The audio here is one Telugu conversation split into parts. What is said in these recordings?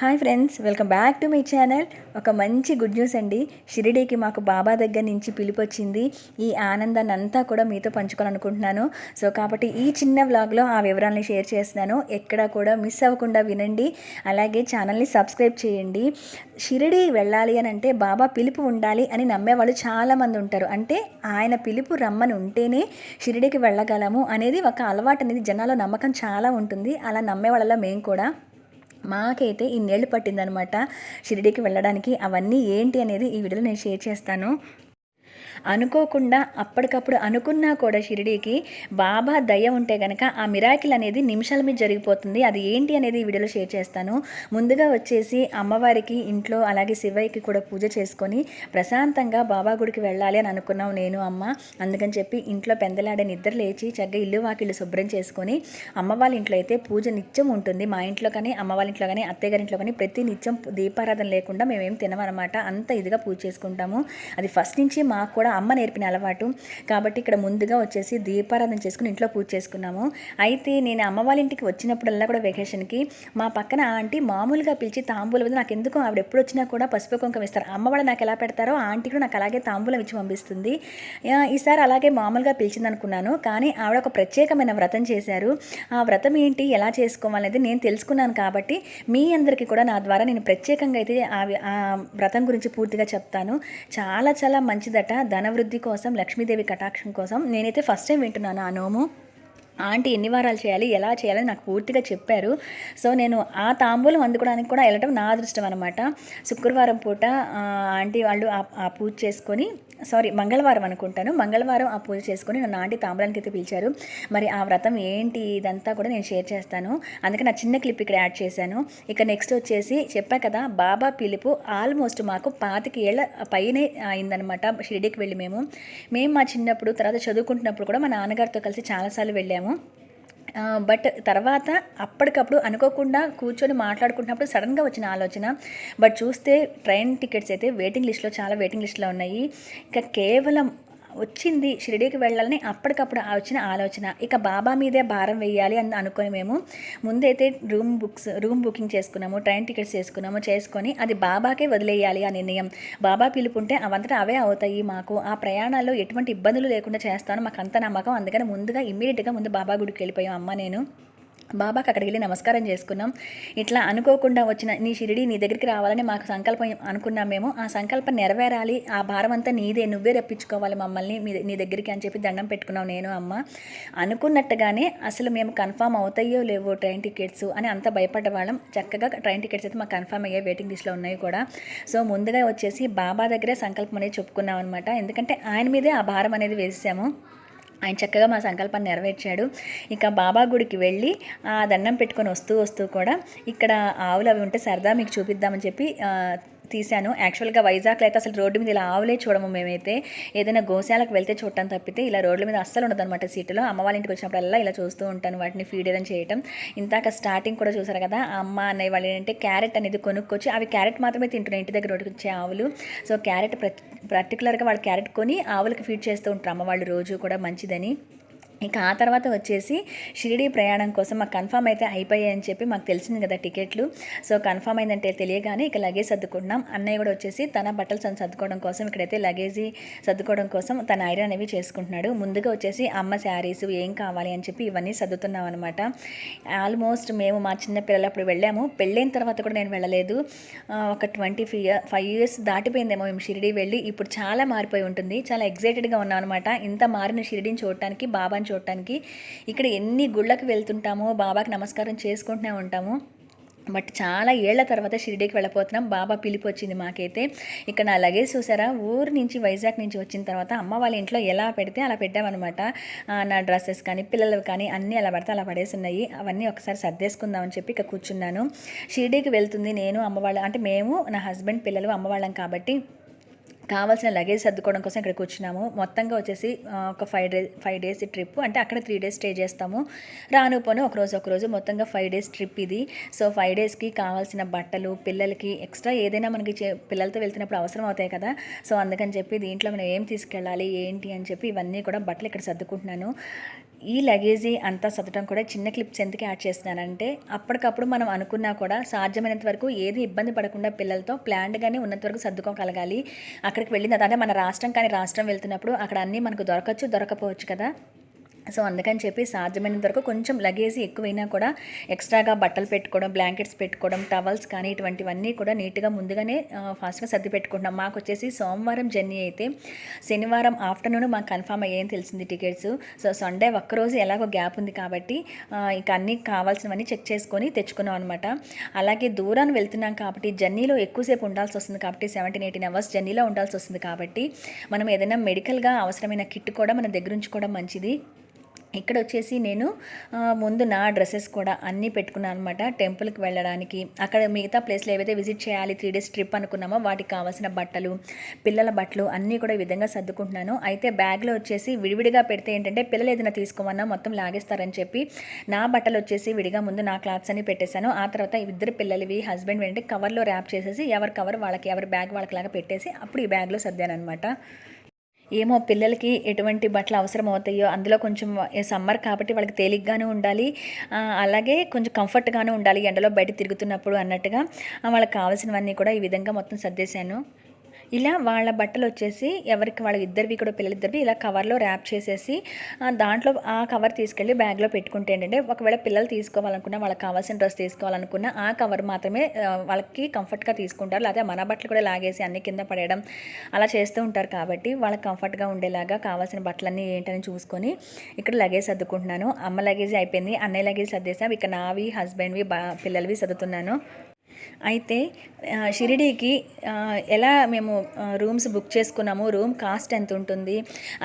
Hi friends welcome back to my channel. ఒక మంచి గుడ్ న్యూస్ అండి. షిరిడీకి మాకు బాబా దగ్గర నుంచి పిలుపు వచ్చింది ఈ ఆనందాన్ని అంతా కూడా మీతో పంచుకోవాలనుకుంటున్నాను. సో కాబట్టి ఈ చిన్న వ్లాగ్లో ఆ వివరాలని షేర్ చేస్తున్నాను. ఎక్కడా కూడా మిస్ అవ్వకుండా వినండి. అలాగే ఛానల్ని సబ్స్క్రైబ్ చేయండి. షిరిడి వెళ్ళాలి అని అంటే బాబా పిలుపు ఉండాలి అని నమ్మేవాళ్ళు చాలామంది ఉంటారు. అంటే ఆయన పిలుపు రమ్మని ఉంటేనే షిరిడీకి వెళ్ళగలము అనేది ఒక అలవాటు అనేది జనాల్లో నమ్మకం చాలా ఉంటుంది. అలా నమ్మే వాళ్ళలో మేము కూడా. మాకైతే ఇన్నేళ్ళు పట్టిందనమాట షిరిడీకి వెళ్ళడానికి. అవన్నీ ఏంటి అనేది ఈ వీడియోలో నేను షేర్ చేస్తాను. అనుకోకుండా అప్పటికప్పుడు అనుకున్నా కూడా షిరిడీకి బాబా దయ ఉంటే కనుక ఆ మిరాకిల్ అనేది నిమిషాల మీద జరిగిపోతుంది. అది ఏంటి అనేది ఈ వీడియోలో షేర్ చేస్తాను. ముందుగా వచ్చేసి అమ్మవారికి ఇంట్లో అలాగే శివయ్యకి కూడా పూజ చేసుకొని ప్రశాంతంగా బాబా గుడికి వెళ్ళాలి అని అనుకున్నాం నేను అమ్మ. అందుకని చెప్పి ఇంట్లో పెందలాడే నిద్ర లేచి చక్కగా ఇల్లు వాకిళ్ళు శుభ్రం చేసుకొని అమ్మ వాళ్ళ ఇంట్లో అయితే పూజ నిత్యం ఉంటుంది. మా ఇంట్లో కానీ అమ్మ వాళ్ళ ఇంట్లో కానీ అత్తయ్య గారి ఇంట్లో కానీ ప్రతి నిత్యం దీపారాధన లేకుండా మేమేం తినమన్నమాట. అంత ఇదిగా పూజ చేసుకుంటాము. అది ఫస్ట్ నుంచి మాకు కూడా అమ్మ నేర్పిన అలవాటు. కాబట్టి ఇక్కడ ముందుగా వచ్చేసి దీపారాధన చేసుకుని ఇంట్లో పూజ చేసుకున్నాము. అయితే నేను అమ్మ వాళ్ళ ఇంటికి వచ్చినప్పుడల్లా కూడా వెకేషన్కి మా పక్కన ఆంటీ మామూలుగా పిలిచి తాంబూలం వద్ద నాకు ఎందుకు ఆవిడ ఎప్పుడు వచ్చినా కూడా పసుపు కుంకం ఇస్తారు. అమ్మ వాళ్ళు నాకు ఎలా పెడతారో ఆంటీ కూడా నాకు అలాగే తాంబూలం ఇచ్చి పంపిస్తుంది. ఈసారి అలాగే మామూలుగా పిలిచింది అనుకున్నాను. కానీ ఆవిడ ఒక ప్రత్యేకమైన వ్రతం చేశారు. ఆ వ్రతం ఏంటి? ఎలా చేసుకోవాలనేది నేను తెలుసుకున్నాను కాబట్టి మీ అందరికీ కూడా నా ద్వారా నేను ప్రత్యేకంగా అయితే ఆ వ్రతం గురించి పూర్తిగా చెప్తాను. చాలా చాలా మంచిదట. ధనవృద్ధి కోసం లక్ష్మీదేవి కటాక్షం కోసం నేనైతే ఫస్ట్ టైం వింటున్నాను ఆ నోము. ఆంటీ ఎన్ని వారాలు చేయాలి ఎలా చేయాలని నాకు పూర్తిగా చెప్పారు. సో నేను ఆ తాంబూలం అందుకోవడానికి కూడా వెళ్ళడం నా అదృష్టం అనమాట శుక్రవారం పూట ఆంటీ వాళ్ళు ఆ- పూజ చేసుకొని సారీ మంగళవారం అనుకుంటాను. మంగళవారం ఆ పూజ చేసుకొని నన్ను ఆంటీ తాంబూలానికి అయితే పిలిచారు. మరి ఆ వ్రతం ఏంటి ఇదంతా కూడా నేను షేర్ చేస్తాను. అందుకే నా చిన్న క్లిప్ ఇక్కడ యాడ్ చేశాను. ఇక నెక్స్ట్ వచ్చేసి చెప్పా కదా బాబా పిలుపు ఆల్మోస్ట్ మాకు పాతిక ఏళ్ళ పైనే అయిందనమాట షిరిడీకి వెళ్ళి మేము. మేము మా చిన్నప్పుడు తర్వాత చదువుకుంటున్నప్పుడు కూడా మా నాన్నగారితో కలిసి చాలాసార్లు వెళ్ళాము. బట్ తర్వాత అప్పటికప్పుడు అనుకోకుండా కూర్చొని మాట్లాడుకుంటున్నప్పుడు సడన్గా వచ్చిన ఆలోచన. బట్ చూస్తే ట్రైన్ టికెట్స్ అయితే వెయిటింగ్ లిస్ట్లో చాలా వెయిటింగ్ లిస్ట్లో ఉన్నాయి. ఇంకా కేవలం వచ్చింది షిరిడీకి వెళ్ళాలని అప్పటికప్పుడు ఆ వచ్చిన ఆలోచన. ఇక బాబా మీదే భారం వేయాలి అని అనుకొని మేము ముందైతే రూమ్ బుక్స్ రూమ్ బుకింగ్ చేసుకున్నాము ట్రైన్ టికెట్స్ చేసుకున్నాము చేసుకొని అది బాబాకే వదిలేయాలి ఆ నిర్ణయం. బాబా పిలుపుంటే అవంతటా అవే అవుతాయి మాకు. ఆ ప్రయాణాల్లో ఎటువంటి ఇబ్బందులు లేకుండా చేస్తాను మాకు అంత నమ్మకం. అందుకని ముందుగా ఇమ్మీడియట్గా ముందు బాబా గుడికి వెళ్ళిపోయాం. అమ్మ నేను బాబాకి అక్కడికి వెళ్ళి నమస్కారం చేసుకున్నాం. ఇట్లా అనుకోకుండా వచ్చిన నీ షిరిడి నీ దగ్గరికి రావాలని మాకు సంకల్పం అనుకున్నాం మేము. ఆ సంకల్పం నెరవేరాలి. ఆ భారం అంతా నీదే. నువ్వే రప్పించుకోవాలి మమ్మల్ని. మీ నీ దగ్గరికి అని చెప్పి దండం పెట్టుకున్నాం నేను అమ్మ. అనుకున్నట్టుగానే అసలు మేము కన్ఫామ్ అవుతాయో లేవో ట్రైన్ టికెట్స్ అని అంత భయపడ్డ వాళ్ళం చక్కగా ట్రైన్ టికెట్స్ అయితే మాకు కన్ఫామ్ అయ్యాయి. వెయిటింగ్ లిస్ట్లో ఉన్నాయి కూడా. సో ముందుగా వచ్చేసి బాబా దగ్గరే సంకల్పం అనేది చెప్పుకున్నాం అనమాట ఎందుకంటే ఆయన మీదే ఆ భారం అనేది వేసాము. ఆయన చక్కగా మా సంకల్పాన్ని నెరవేర్చాడు. ఇక బాబా గుడికి వెళ్ళి ఆ దండం పెట్టుకొని వస్తూ వస్తూ కూడా ఇక్కడ ఆవులు అవి ఉంటే సరదా మీకు చూపిద్దామని చెప్పి తీశాను. యాక్చువల్గా వైజాగ్లో అయితే అసలు రోడ్డు మీద ఇలా ఆవులే చూడము మేమైతే. ఏదైనా గోశాలకు వెళ్తే చూడటం తప్పితే ఇలా రోడ్ల మీద అస్సలు ఉండదన్నమాట అనమాట అమ్మ వాళ్ళ ఇంటికి వచ్చినప్పుడల్లా ఇలా చూస్తూ ఉంటాను వాటిని ఫీడ్ ఏదైనా చేయటం. ఇంతాక స్టార్టింగ్ కూడా చూసారు కదా అమ్మ అన్నయ్య వాళ్ళు ఏంటంటే క్యారెట్ అనేది కొనుక్కొచ్చి అవి క్యారెట్ మాత్రమే తింటున్నాయి ఇంటి దగ్గర రోడ్డుకి వచ్చే ఆవులు. సో క్యారెట్ పర్టికులర్గా వాళ్ళు క్యారెట్ కొని ఆవులకు ఫీడ్ చేస్తూ ఉంటారు అమ్మ వాళ్ళు రోజు కూడా మంచిదని. ఇక ఆ తర్వాత వచ్చేసి షిరిడి ప్రయాణం కోసం మాకు కన్ఫామ్ అయితే అయిపోయాయి అని చెప్పి మాకు తెలిసింది కదా టికెట్లు. సో కన్ఫామ్ అయిందంటే తెలియగానే ఇక లగేజ్ సర్దుకుంటున్నాం. అన్నయ్య కూడా వచ్చేసి తన బట్టలు తను సర్దుకోవడం కోసం ఇక్కడైతే లగేజీ సర్దుకోవడం కోసం తన ఐరన్ అనేవి చేసుకుంటున్నాడు. ముందుగా వచ్చేసి అమ్మ శారీస్ ఏం కావాలి అని చెప్పి ఇవన్నీ సర్దుతున్నాం అనమాట ఆల్మోస్ట్ మేము మా చిన్న పిల్లలు అప్పుడు వెళ్ళాము. పెళ్ళైన తర్వాత కూడా నేను వెళ్ళలేదు. ఒక ట్వంటీ ఫైవ్ ఇయర్స్ దాటిపోయిందేమో మేము షిరిడి వెళ్ళి. ఇప్పుడు చాలా మారిపోయి ఉంటుంది. చాలా ఎగ్జైటెడ్గా ఉన్నాం అనమాట ఇంత మారిన షిరిడిని చూడటానికి బాబాని చూడటానికి. ఇక్కడ ఎన్ని గుళ్ళకి వెళ్తుంటామో బాబాకి నమస్కారం చేసుకుంటూనే ఉంటాము. బట్ చాలా ఏళ్ళ తర్వాత షిరిడీకి వెళ్ళిపోతున్నాం బాబా పిలిపి వచ్చింది మాకైతే. ఇక్కడ నా లగేజ్ చూసారా? ఊరు నుంచి వైజాగ్ నుంచి వచ్చిన తర్వాత అమ్మ వాళ్ళ ఇంట్లో ఎలా పెడితే అలా పెట్టామన్నమాట. నా డ్రెస్సెస్ కానీ పిల్లలు కానీ అన్నీ అలా పడితే అలా పడేసి ఉన్నాయి అవన్నీ ఒకసారి సర్దేసుకుందామని చెప్పి ఇక్కడ కూర్చున్నాను. షిరిడీకి వెళ్తుంది నేను అమ్మవాళ్ళ అంటే మేము నా హస్బెండ్ పిల్లలు అమ్మ వాళ్ళం కాబట్టి కావాల్సిన లగేజ్ సర్దుకోవడం కోసం ఇక్కడికి వచ్చినాము. మొత్తంగా వచ్చేసి ఒక five days five days trip అంటే అక్కడ త్రీ డేస్ స్టే చేస్తాము. రాను పోను ఒక రోజు మొత్తంగా ఫైవ్ డేస్ ట్రిప్ ఇది. సో ఫైవ్ డేస్కి కావాల్సిన బట్టలు పిల్లలకి ఎక్స్ట్రా ఏదైనా మనకి చే- పిల్లలతో వెళ్తున్నప్పుడు అవసరం అవుతాయి కదా. సో అందుకని చెప్పి దీంట్లో మనం ఏం తీసుకెళ్ళాలి ఏంటి అని చెప్పి ఇవన్నీ కూడా బట్టలు ఇక్కడ సర్దుకుంటున్నాను. ఈ లగేజీ అంతా సదటం కూడా చిన్న క్లిప్స్ ఎందుకు యాడ్ చేస్తున్నానంటే అప్పటికప్పుడు మనం అనుకున్నా కూడా సాధ్యమైనంత వరకు ఏది ఇబ్బంది పడకుండా పిల్లలతో ప్లాన్డ్గానే ఉన్నంత వరకు సర్దుకోగలగాలి అక్కడికి వెళ్ళిన తర్వాత మన రాష్ట్రం కానీ రాష్ట్రం వెళ్తున్నప్పుడు అక్కడ అన్నీ మనకు దొరకచ్చు దొరకపోవచ్చు కదా. సో అందుకని చెప్పి సాధ్యమైనంత వరకు కొంచెం లగేజ్ ఎక్కువైనా కూడా ఎక్స్ట్రాగా బట్టలు పెట్టుకోవడం బ్లాంకెట్స్ పెట్టుకోవడం టవల్స్ కానీ ఇటువంటివన్నీ కూడా నీట్గా ముందుగానే ఫాస్ట్గా సర్ది పెట్టుకుంటున్నాం. మాకు వచ్చేసి సోమవారం జర్నీ అయితే శనివారం ఆఫ్టర్నూన్ మాకు కన్ఫామ్ అయ్యేది తెలిసింది టికెట్స్. సో సండే ఒక్కరోజు ఎలాగో గ్యాప్ ఉంది కాబట్టి ఇక అన్నీ కావాల్సినవన్నీ చెక్ చేసుకొని తెచ్చుకున్నాం అనమాట అలాగే దూరాన్ని వెళ్తున్నాం కాబట్టి జర్నీలో ఎక్కువసేపు ఉండాల్సి వస్తుంది కాబట్టి సెవెంటీన్ ఎయిటీన్ అవర్స్ జర్నీలో ఉండాల్సి వస్తుంది కాబట్టి మనం ఏదైనా మెడికల్గా అవసరమైన కిట్ కూడా మన దగ్గర ఉంచుకోవడం మంచిది. ఇక్కడ వచ్చేసి నేను ముందు నా డ్రెస్సెస్ కూడా అన్నీ పెట్టుకున్నాను అనమాట టెంపుల్కి వెళ్ళడానికి అక్కడ మిగతా ప్లేస్లో ఏవైతే విజిట్ చేయాలి త్రీ డేస్ ట్రిప్ అనుకున్నామో వాటికి కావాల్సిన బట్టలు పిల్లల బట్టలు అన్నీ కూడా ఈ విధంగా సర్దుకుంటున్నాను. అయితే బ్యాగ్లో వచ్చేసి విడివిడిగా పెడితే ఏంటంటే పిల్లలు ఏదైనా తీసుకోమన్నా మొత్తం లాగేస్తారని చెప్పి నా బట్టలు వచ్చేసి విడిగా ముందు నా క్లాత్స్ అన్ని పెట్టేశాను. ఆ తర్వాత ఇద్దరు పిల్లలవి హస్బెండ్ వెంటనే కవర్లో ర్యాప్ చేసేసి ఎవరి కవర్ వాళ్ళకి ఎవరి బ్యాగ్ వాళ్ళకి లాగా పెట్టేసి అప్పుడు ఈ బ్యాగ్లో సర్దాను అనమాట ఏమో పిల్లలకి ఎటువంటి బట్టలు అవసరం అవుతాయో అందులో కొంచెం సమ్మర్ కాబట్టి వాళ్ళకి తేలిగ్గానే ఉండాలి. అలాగే కొంచెం కంఫర్ట్గానే ఉండాలి ఎండలో బయట తిరుగుతున్నప్పుడు అన్నట్టుగా. వాళ్ళకి కావాల్సినవన్నీ కూడా ఈ విధంగా మొత్తం సర్దేశాను. ఇలా వాళ్ళ బట్టలు వచ్చేసి ఎవరికి వాళ్ళ ఇద్దరివి కూడా పిల్లలిద్దరివి ఇలా కవర్లో ర్యాప్ చేసేసి దాంట్లో ఆ కవర్ తీసుకెళ్ళి బ్యాగ్లో పెట్టుకుంటే ఏంటంటే ఒకవేళ పిల్లలు తీసుకోవాలనుకున్నా వాళ్ళకి కావాల్సిన డ్రెస్ తీసుకోవాలనుకున్న ఆ కవర్ మాత్రమే వాళ్ళకి కంఫర్ట్గా తీసుకుంటారు. లేకపోతే మన బట్టలు కూడా లాగేసి అన్ని కింద పడేయడం అలా చేస్తూ ఉంటారు కాబట్టి వాళ్ళకి కంఫర్ట్గా ఉండేలాగా కావాల్సిన బట్టలన్నీ ఏంటని చూసుకొని ఇక్కడ లగేజ్ సర్దుకుంటున్నాను. అమ్మ లగేజ్ అయిపోయింది అన్నయ్య లగేజ్ సర్దేసాం ఇక నావి హస్బెండ్వి బా పిల్లలవి సర్దుతున్నాను. అయితే షిరిడీకి ఎలా మేము రూమ్స్ బుక్ చేసుకున్నాము రూమ్ కాస్ట్ ఎంత ఉంటుంది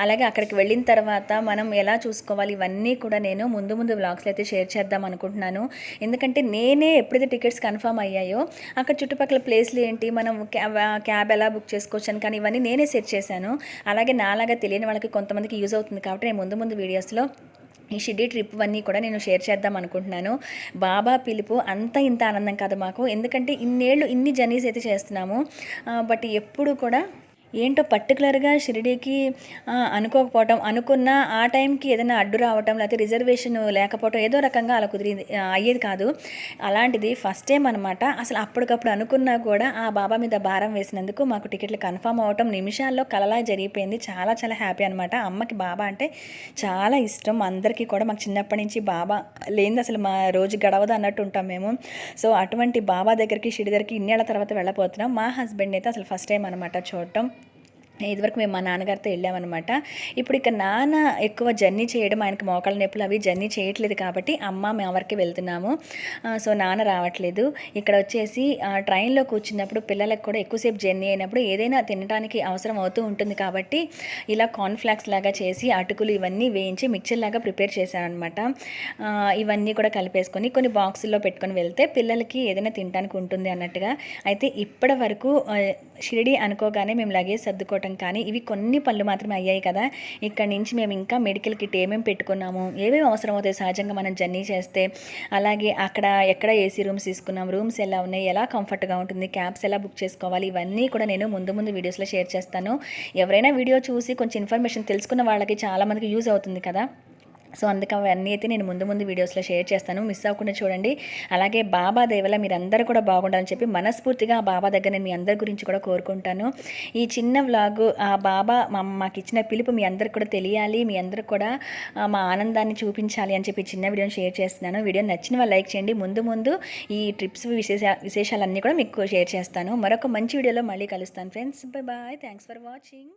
అలాగే అక్కడికి వెళ్ళిన తర్వాత మనం ఎలా చూసుకోవాలి ఇవన్నీ కూడా నేను ముందు ముందు బ్లాగ్స్లో అయితే షేర్ చేద్దాం అనుకుంటున్నాను. ఎందుకంటే నేనే ఎప్పుడైతే టికెట్స్ కన్ఫర్మ్ అయ్యాయో అక్కడ చుట్టుపక్కల ప్లేస్లు ఏంటి మనం క్యాబ్ క్యాబ్ ఎలా బుక్ చేసుకోవచ్చు అని కానీ ఇవన్నీ నేనే సెట్ చేశాను. అలాగే నాలాగా తెలియని వాళ్ళకి కొంతమందికి యూజ్ అవుతుంది కాబట్టి నేను ముందు ముందు వీడియోస్లో ఈ షిడ్డీ ట్రిప్ అన్నీ కూడా నేను షేర్ చేద్దాం అనుకుంటున్నాను. బాబా పిలుపు అంత ఇంత ఆనందం కాదు మాకు. ఎందుకంటే ఇన్నేళ్ళు ఇన్ని జర్నీస్ అయితే చేస్తున్నాము. బట్ ఎప్పుడు కూడా ఏంటో పర్టికులర్గా షిరిడీకి అనుకోకపోవటం అనుకున్న ఆ టైంకి ఏదైనా అడ్డు రావటం లేకపోతే రిజర్వేషన్ లేకపోవటం ఏదో రకంగా అలా కుదిరింది అయ్యేది కాదు. అలాంటిది ఫస్ట్ టైం అనమాట అసలు అప్పటికప్పుడు అనుకున్నా కూడా ఆ బాబా మీద భారం వేసినందుకు మాకు టికెట్లు కన్ఫామ్ అవటం నిమిషాల్లో కలలా జరిగిపోయింది. చాలా చాలా హ్యాపీ అనమాట అమ్మకి బాబా అంటే చాలా ఇష్టం. అందరికీ కూడా మాకు చిన్నప్పటి నుంచి బాబా లేనిది అసలు మా రోజు గడవదు అన్నట్టు ఉంటాం మేము. సో అటువంటి బాబా దగ్గరికి షిడి దగ్గరికి ఇన్నేళ్ళ తర్వాత వెళ్ళిపోతున్నాం మా హస్బెండ్ అయితే అసలు ఫస్ట్ టైం అనమాట చూడటం. ఇదివరకు మేము మా నాన్నగారితో వెళ్ళామన్నమాట. ఇప్పుడు ఇక నాన్న ఎక్కువ జర్నీ చేయడం ఆయనకి మోకాళ్ళ నొప్పులు అవి జర్నీ చేయట్లేదు కాబట్టి అమ్మ మేము వెళ్తున్నాము. సో నాన్న రావట్లేదు. ఇక్కడ వచ్చేసి ట్రైన్లో కూర్చున్నప్పుడు పిల్లలకు కూడా ఎక్కువసేపు జర్నీ అయినప్పుడు ఏదైనా తినడానికి అవసరం అవుతూ ఉంటుంది కాబట్టి ఇలా కార్న్ఫ్లాక్స్ లాగా చేసి అటుకులు ఇవన్నీ వేయించి మిక్చర్ లాగా ప్రిపేర్ చేశానమాట ఇవన్నీ కూడా కలిపేసుకొని కొన్ని బాక్సుల్లో పెట్టుకొని వెళ్తే పిల్లలకి ఏదైనా తినడానికి ఉంటుంది అన్నట్టుగా. అయితే ఇప్పటి వరకు షిరిడి అనుకోగానే మేము లగేజ్ సర్దుకోవటం చేసుకోవటం కానీ ఇవి కొన్ని పనులు మాత్రమే అయ్యాయి కదా. ఇక్కడ నుంచి మేము ఇంకా మెడికల్ కిట్ ఏమేమి పెట్టుకున్నాము ఏమేమి అవసరం అవుతాయి సహజంగా మనం జర్నీ చేస్తే. అలాగే అక్కడ ఎక్కడ ఏసీ రూమ్స్ తీసుకున్నాం రూమ్స్ ఎలా ఉన్నాయి ఎలా కంఫర్ట్గా ఉంటుంది క్యాబ్స్ ఎలా బుక్ చేసుకోవాలి ఇవన్నీ కూడా నేను ముందు ముందు వీడియోస్లో షేర్ చేస్తాను. ఎవరైనా వీడియో చూసి కొంచెం ఇన్ఫర్మేషన్ తెలుసుకున్న వాళ్ళకి చాలామందికి యూజ్ అవుతుంది కదా. సో అందుకే అవన్నీ అయితే నేను ముందు ముందు వీడియోస్లో షేర్ చేస్తాను. మిస్ అవ్వకుండా చూడండి. అలాగే బాబా దేవల మీరందరూ కూడా బాగుండాలని చెప్పి మనస్ఫూర్తిగా ఆ బాబా దగ్గర నేను మీ అందరి గురించి కూడా కోరుకుంటాను. ఈ చిన్న వ్లాగ్ ఆ బాబా మాకు ఇచ్చిన పిలుపు మీ అందరికి కూడా తెలియాలి. మీ అందరికి కూడా మా ఆనందాన్ని చూపించాలి అని చెప్పి చిన్న వీడియోని షేర్ చేస్తున్నాను. వీడియో నచ్చిన వాళ్ళు లైక్ చేయండి. ముందు ముందు ఈ ట్రిప్స్ విశేష విశేషాలన్నీ కూడా మీకు షేర్ చేస్తాను. మరొక మంచి వీడియోలో మళ్ళీ కలుస్తాను. Friends bye bye. Thanks for watching.